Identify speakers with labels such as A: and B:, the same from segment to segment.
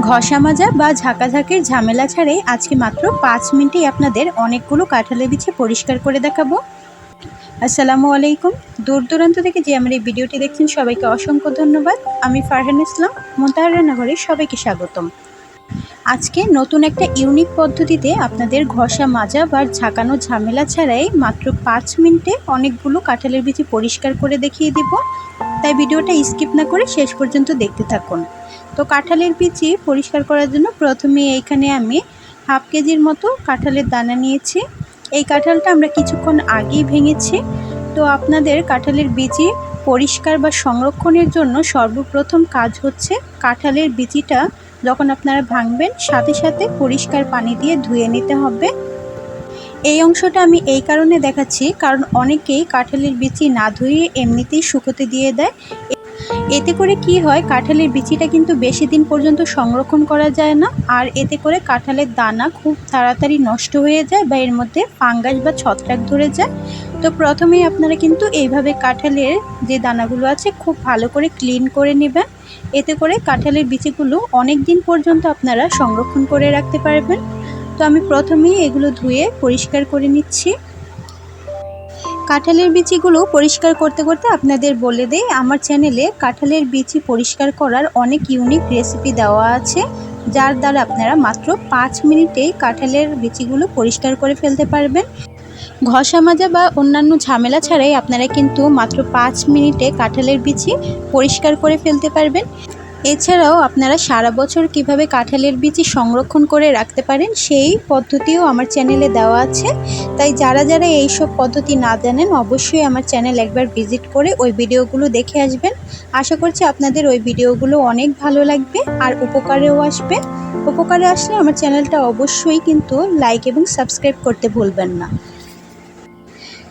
A: ঘষা মাজা বা ঝাঁকাঝাঁকির ঝামেলা ছাড়াই আজকে মাত্র পাঁচ মিনিটেই আপনাদের অনেকগুলো কাঁঠালের বিছে পরিষ্কার করে দেখাবো। আসসালামু আলাইকুম। দূর দূরান্ত থেকে যে আমার এই ভিডিওটি দেখছেন, সবাইকে অসংখ্য ধন্যবাদ। আমি ফারহান ইসলাম মোতাহার রান্নাঘরে সবাইকে স্বাগতম। আজকে নতুন একটা ইউনিক পদ্ধতিতে আপনাদের ঘষা মাজা বা ঝাঁকানো ঝামেলা ছাড়াই মাত্র পাঁচ মিনিটে অনেকগুলো কাঁঠালের বিচি পরিষ্কার করে দেখিয়ে দিব। তাই ভিডিওটা স্কিপ না করে শেষ পর্যন্ত দেখতে থাকুন। তো কাঁঠালের বিচি পরিষ্কার করার জন্য প্রথমে এইখানে আমি হাফ কেজির মতো কাঁঠালের দানা নিয়েছি। এই কাঁঠালটা আমরা কিছুক্ষণ আগেই ভেঙেছি। তো আপনাদের কাঁঠালের বিচি পরিষ্কার বা সংরক্ষণের জন্য সর্বপ্রথম কাজ হচ্ছে কাঁঠালের বিচিটা যখন আপনারা ভাঙবেন, সাথে সাথে পরিষ্কার পানি দিয়ে ধুয়ে নিতে হবে। এই অংশটা আমি এই কারণে দেখাচ্ছি, কারণ অনেকেই কাঁঠালের বিচি না ধুয়ে এমনিতেই শুকোতে দিয়ে দেয়। এতে করে কি হয়, কাঁঠালের বিচিটা কিন্তু বেশি দিন পর্যন্ত সংরক্ষণ করা যায় না, আর এতে করে কাঁঠালের দানা খুব তাড়াতাড়ি নষ্ট হয়ে যায় বা এর মধ্যে ফাঙ্গাস বা ছত্রাক ধরে যায়। তো প্রথমেই আপনারা কিন্তু এইভাবে কাঁঠালের যে দানাগুলো আছে খুব ভালো করে ক্লিন করে নেবেন। এতে করে কাঁঠালের বিচিগুলো অনেক দিন পর্যন্ত আপনারা সংরক্ষণ করে রাখতে পারবেন। তো আমি প্রথমেই এগুলো ধুয়ে পরিষ্কার করে নিচ্ছি। কাঁঠালের বিচিগুলো পরিষ্কার করতে করতে আপনাদের বলে দেই, আমার চ্যানেলে কাঁঠালের বিচি পরিষ্কার করার অনেক ইউনিক রেসিপি দেওয়া আছে, যার দ্বারা আপনারা মাত্র পাঁচ মিনিটেই কাঁঠালের বিচিগুলো পরিষ্কার করে ফেলতে পারবেন। ঘষা মাজা বা অন্যান্য ঝামেলা ছাড়াই আপনারা কিন্তু মাত্র পাঁচ মিনিটে কাঁঠালের বিচি পরিষ্কার করে ফেলতে পারবেন। এছাড়াও আপনারা সারা বছর কীভাবে কাঁঠালের বিচি সংরক্ষণ করে রাখতে পারেন, সেই পদ্ধতিও আমার চ্যানেলে দেওয়া আছে। তাই যারা যারা এইসব পদ্ধতি না জানেন, অবশ্যই আমার চ্যানেল একবার ভিজিট করে ওই ভিডিওগুলো দেখে আসবেন। আশা করছি আপনাদের ওই ভিডিওগুলো অনেক ভালো লাগবে আর উপকারেও আসবে। উপকারে আসলে আমার চ্যানেলটা অবশ্যই কিন্তু লাইক এবং সাবস্ক্রাইব করতে ভুলবেন না।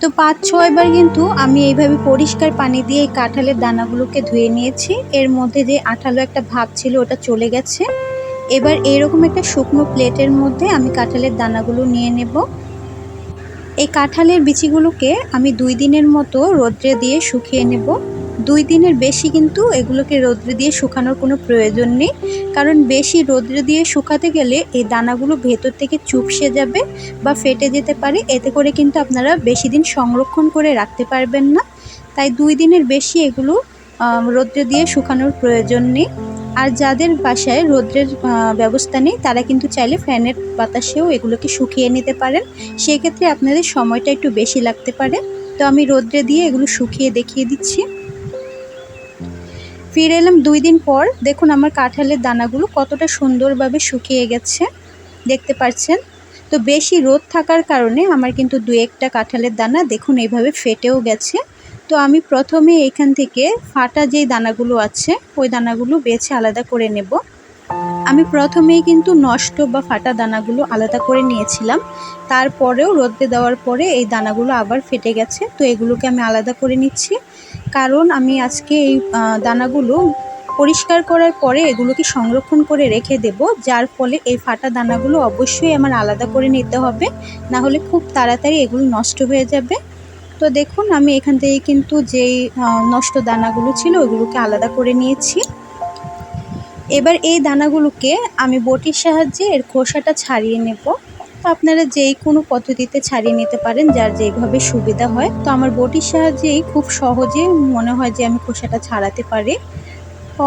A: তো পাঁচ, ছয়বার কিন্তু আমি এইভাবে পরিষ্কার পানি দিয়ে এই কাঁঠালের দানাগুলোকে ধুয়ে নিয়েছি। এর মধ্যে যে আঠালো একটা ভাব ছিল ওটা চলে গেছে। এবার এরকম একটা শুকনো প্লেটের মধ্যে আমি কাঁঠালের দানাগুলো নিয়ে নেব। এই কাঁঠালের বিচিগুলোকে আমি দুই দিনের মতো রোদ্রে দিয়ে শুকিয়ে নেব। দুই দিনের বেশি কিন্তু এগুলোকে রোদ্রে দিয়ে শুকানোর কোনো প্রয়োজন নেই। কারণ বেশি রোদ্রে দিয়ে শুকাতে গেলে এই দানাগুলো ভেতর থেকে চুপসে যাবে বা ফেটে যেতে পারে। এতে করে কিন্তু আপনারা বেশি দিন সংরক্ষণ করে রাখতে পারবেন না। তাই দুই দিনের বেশি এগুলো রোদ্রে দিয়ে শুকানোর প্রয়োজন নেই। আর যাদের বাসায় রোদ্রের ব্যবস্থা নেই, তারা কিন্তু চাইলে ফ্যানের বাতাসেও এগুলোকে শুকিয়ে নিতে পারেন। সেক্ষেত্রে আপনাদের সময়টা একটু বেশি লাগতে পারে। তো আমি রোদ্রে দিয়ে এগুলো শুকিয়ে দেখিয়ে দিচ্ছি। ফিরে এলাম দুই দিন পর। দেখুন আমার কাঁঠালের দানাগুলো কতটা সুন্দরভাবে শুকিয়ে গেছে। দেখতে পাচ্ছেন? তো বেশি রোদ থাকার কারণে আমার কিন্তু দু একটা কাঁঠালের দানা দেখুন এইভাবে ফেটেও গেছে। তো আমি প্রথমে এখান থেকে ফাটা যেই দানাগুলো আছে, ওই দানাগুলো বেছে আলাদা করে নেব। আমি প্রথমেই কিন্তু নষ্ট বা ফাটা দানাগুলো আলাদা করে নিয়েছিলাম। তারপরেও রোদে দেওয়ার পরে এই দানাগুলো আবার ফেটে গেছে। তো এগুলোকে আমি আলাদা করে নিচ্ছি। কারণ আমি আজকে এই দানাগুলো পরিষ্কার করার পরে এগুলোকে সংরক্ষণ করে রেখে দেব, যার ফলে এই ফাটা দানাগুলো অবশ্যই আমার আলাদা করে নিতে হবে না হলে খুব তাড়াতাড়ি এগুলো নষ্ট হয়ে যাবে। তো দেখুন, আমি এখান থেকে কিন্তু যেই নষ্ট দানাগুলো ছিল ওগুলোকে আলাদা করে নিয়েছি। এবার এই দানাগুলোকে আমি বটির সাহায্যে এর খোসাটা ছাড়িয়ে নেব। আপনারা যেই কোনো পদ্ধতিতে ছাড়িয়ে নিতে পারেন, যার যেইভাবে সুবিধা হয়। তো আমার বটির সাহায্যেই খুব সহজে মনে হয় যে আমি খোসাটা ছাড়াতে পারি।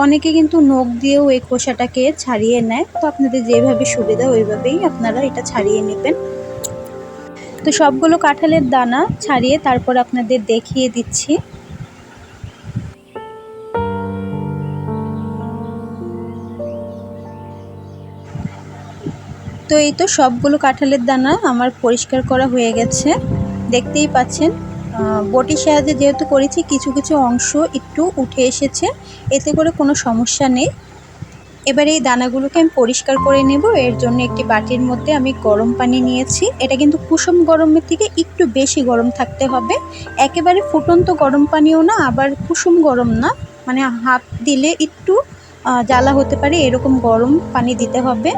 A: অনেকে কিন্তু নখ দিয়েও এই খোসাটাকে ছাড়িয়ে নেয়। তো আপনাদের যেভাবে সুবিধা, ওইভাবেই আপনারা এটা ছাড়িয়ে নেবেন। তো সবগুলো কাঁঠালের দানা ছাড়িয়ে তারপর আপনাদের দেখিয়ে দিচ্ছি। তো এই তো সবগুলো কাঁঠালের দানা আমার পরিষ্কার করা হয়ে গেছে। দেখতেই পাচ্ছেন বটির সাহায্যে যেহেতু করেছি, কিছু কিছু অংশ একটু উঠে এসেছে, এতে করে কোনো সমস্যা নেই। এবার এই দানাগুলোকে আমি পরিষ্কার করে নেব। এর জন্য একটি বাটির মধ্যে আমি গরম পানি নিয়েছি। এটা কিন্তু কুসুম গরমের থেকে একটু বেশি গরম থাকতে হবে। একেবারে ফুটন্ত গরম পানিও না, আবার কুসুম গরম না। মানে হাত দিলে একটু জ্বালা হতে পারে, এরকম গরম পানি দিতে হবে।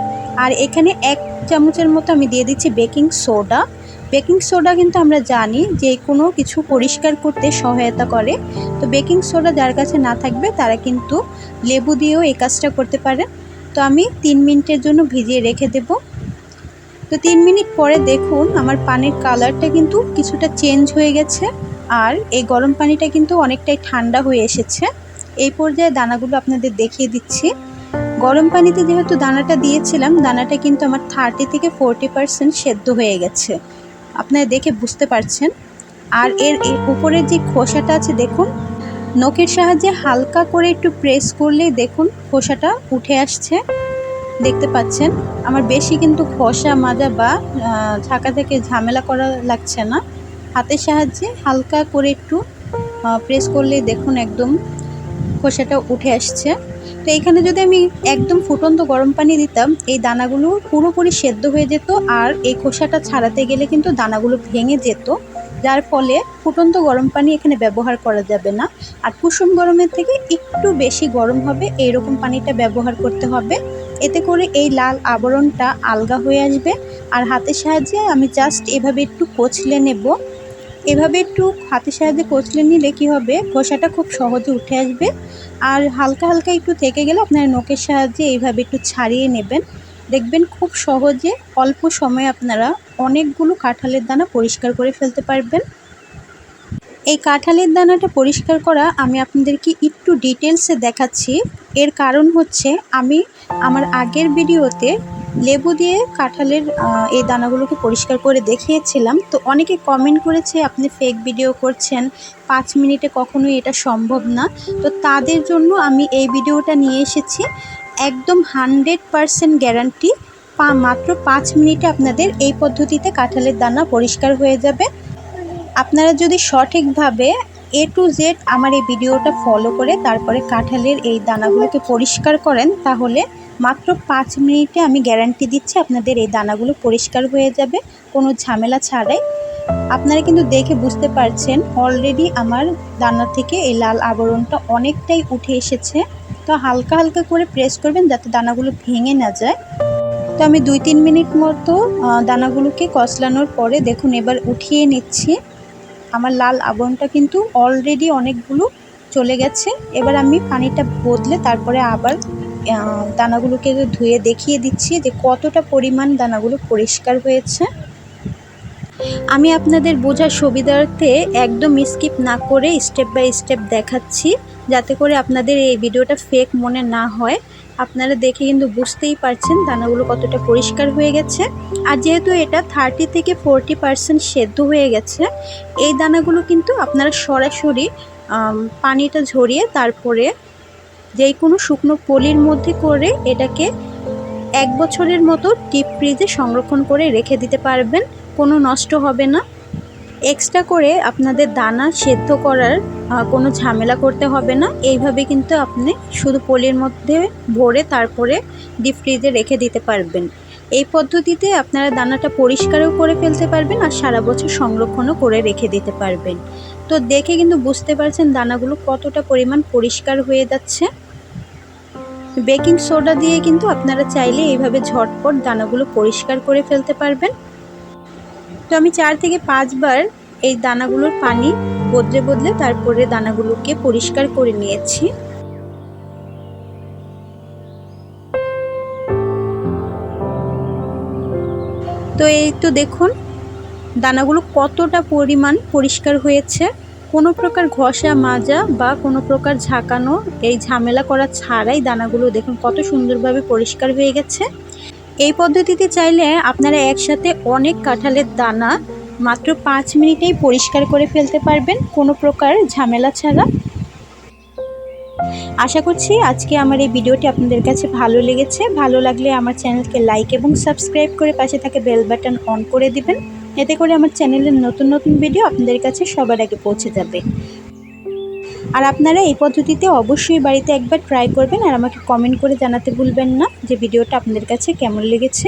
A: আর এখানে এক চামচের মতো আমি দিয়ে দিচ্ছি বেকিং সোডা। বেকিং সোডা কিন্তু আমরা জানি যে কোনো কিছু পরিষ্কার করতে সহায়তা করে। তো বেকিং সোডা যার কাছে না থাকবে তারা কিন্তু লেবু দিয়েও এই কাজটা করতে পারে। তো আমি তিন মিনিটের জন্য ভিজিয়ে রেখে দেব। তো তিন মিনিট পরে দেখুন আমার পানির কালারটা কিন্তু কিছুটা চেঞ্জ হয়ে গেছে আর এই গরম পানিটা কিন্তু অনেকটাই ঠান্ডা হয়ে এসেছে। এই পর্যায়ে দানাগুলো আপনাদের দেখিয়ে দিচ্ছি। গরম পানিতে যেহেতু দানাটা দিয়েছিলাম, দানাটা কিন্তু আমার থার্টি থেকে ফোরটি পারসেন্ট সেদ্ধ হয়ে গেছে। আপনারা দেখে বুঝতে পারছেন। আর এর উপরের যে খোসাটা আছে, দেখুন, নখের সাহায্যে হালকা করে একটু প্রেস করলেই দেখুন খোসাটা উঠে আসছে। দেখতে পাচ্ছেন, আমার বেশি কিন্তু খোসা, মাজা বা ঝাঁকা থেকে ঝামেলা করা লাগছে না। হাতের সাহায্যে হালকা করে একটু প্রেস করলেই দেখুন একদম খোসাটা উঠে আসছে। তো এখানে যদি আমি একদম ফুটন্ত গরম পানি দিতাম, এই দানাগুলো পুরোপুরি সেদ্ধ হয়ে যেত আর এই খোসাটা ছাড়াতে গেলে কিন্তু দানাগুলো ভেঙে যেত। যার ফলে ফুটন্ত গরম পানি এখানে ব্যবহার করা যাবে না। আর কুসুম গরমের থেকে একটু বেশি গরম হবে, এইরকম পানিটা ব্যবহার করতে হবে। এতে করে এই লাল আবরণটা আলগা হয়ে আসবে। আর হাতের সাহায্যে আমি জাস্ট এভাবে একটু কচলে নেব। এভাবে একটু হাতের সাহায্যে কচলে নিলে কি হবে? খোসাটা খুব সহজে উঠে আসবে। আর হালকা হালকা একটু থেকে গেলে আপনার নখের সাহায্যে এইভাবে একটু ছাড়িয়ে নেবেন। দেখবেন খুব সহজে অল্প সময়ে আপনারা অনেকগুলো কাঁঠালের দানা পরিষ্কার করে ফেলতে পারবেন। এই কাঁঠালের দানাটা পরিষ্কার করা আমি আপনাদেরকে একটু ডিটেলসে দেখাচ্ছি। এর কারণ হচ্ছে আমি আমার আগের ভিডিওতে লেবু দিয়ে কাঁঠালের এই দানাগুলোকে পরিষ্কার করে দেখিয়েছিলাম। তো অনেকে কমেন্ট করেছে, আপনি ফেক ভিডিও করছেন। পাঁচ মিনিটে কখনোই এটা সম্ভব না। তো তাদের জন্য আমি এই ভিডিওটা নিয়ে এসেছি। একদম হানড্রেড পারসেন্ট গ্যারান্টি পা, মাত্র পাঁচ মিনিটে আপনাদের এই পদ্ধতিতে কাঁঠালের দানা পরিষ্কার হয়ে যাবে। আপনারা যদি সঠিকভাবে এ টু জেড আমার এই ভিডিওটা ফলো করে তারপরে কাঁঠালের এই দানাগুলোকে পরিষ্কার করেন, তাহলে মাত্র পাঁচ মিনিটে আমি গ্যারান্টি দিচ্ছি আপনাদের এই দানাগুলো পরিষ্কার হয়ে যাবে, কোনো ঝামেলা ছাড়াই। আপনারা কিন্তু দেখে বুঝতে পারছেন অলরেডি আমার দানা থেকে এই লাল আবরণটা অনেকটাই উঠে এসেছে। তো হালকা হালকা করে প্রেস করবেন যাতে দানাগুলো ভেঙে না যায়। তো আমি দুই তিন মিনিট মতো দানাগুলোকে কষলানোর পরে দেখুন এবার উঠিয়ে নিচ্ছি। আমার লাল আবরণটা কিন্তু অলরেডি অনেকগুলো চলে গেছে। এবার আমি পানিটা বদলে তারপরে আবার দানাগুলোকে ধুয়ে দেখিয়ে দিচ্ছি যে কতটা পরিমাণ দানাগুলো পরিষ্কার হয়েছে। আমি আপনাদের বোঝার সুবিধার্থে একদম স্কিপ না করে স্টেপ বাই স্টেপ দেখাচ্ছি, যাতে করে আপনাদের এই ভিডিওটা ফেক মনে না হয়। আপনারা দেখে কিন্তু বুঝতেই পারছেন দানাগুলো কতটা পরিষ্কার হয়ে গেছে। আর যেহেতু এটা থার্টি থেকে ফোরটি পারসেন্ট সেদ্ধ হয়ে গেছে, এই দানাগুলো কিন্তু আপনারা সরাসরি পানিটা ঝরিয়ে তারপরে যেই কোনো শুকনো পলির মধ্যে করে এটাকে এক বছরের মতো ডিপ ফ্রিজে সংরক্ষণ করে রেখে দিতে পারবেন, কোনো নষ্ট হবে না। এক্সট্রা করে আপনাদের দানা সেদ্ধ করার কোনো ঝামেলা করতে হবে না। এইভাবে কিন্তু আপনি শুধু পলির মধ্যে ভরে তারপরে ডিপ ফ্রিজে রেখে দিতে পারবেন। এই পদ্ধতিতে আপনারা দানাটা পরিষ্কারও করে ফেলতে পারবেন আর সারা বছর সংরক্ষণও করে রেখে দিতে পারবেন। তো দেখে কিন্তু বুঝতে পারছেন দানাগুলো কতটা পরিমাণ পরিষ্কার হয়ে যাচ্ছে। বেকিং সোডা দিয়ে কিন্তু আপনারা চাইলে এইভাবে ঝটপট দানাগুলো পরিষ্কার করে ফেলতে পারবেন। তো আমি চার থেকে পাঁচবার এই দানাগুলোর পানি বদলে বদলে তারপরে দানাগুলোকে পরিষ্কার করে নিয়েছি। তো এই তো দেখুন, দানাগুলো কতটা পরিমাণ পরিষ্কার হয়েছে। কোনো প্রকার ঘষা, মাজা বা কোনো প্রকার ঝাঁকানো, এই ঝামেলা করা ছাড়াই দানাগুলো দেখুন কত সুন্দরভাবে পরিষ্কার হয়ে গেছে। এই পদ্ধতিতে চাইলে আপনারা একসাথে অনেক কাঁঠালের দানা মাত্র পাঁচ মিনিটেই পরিষ্কার করে ফেলতে পারবেন কোনো প্রকার ঝামেলা ছাড়া। আশা করছি আজকে আমার এই ভিডিওটি আপনাদের কাছে ভালো লেগেছে। ভালো লাগলে আমার চ্যানেলকে লাইক এবং সাবস্ক্রাইব করে পাশে থাকে বেল বাটন অন করে দিবেন। এতে করে আমার চ্যানেলের নতুন নতুন ভিডিও আপনাদের কাছে সবার আগে পৌঁছে যাবে। আর আপনারা এই পদ্ধতিতে অবশ্যই বাড়িতে একবার ট্রাই করবেন আর আমাকে কমেন্ট করে জানাতে ভুলবেন না যে ভিডিওটা আপনাদের কাছে কেমন লেগেছে।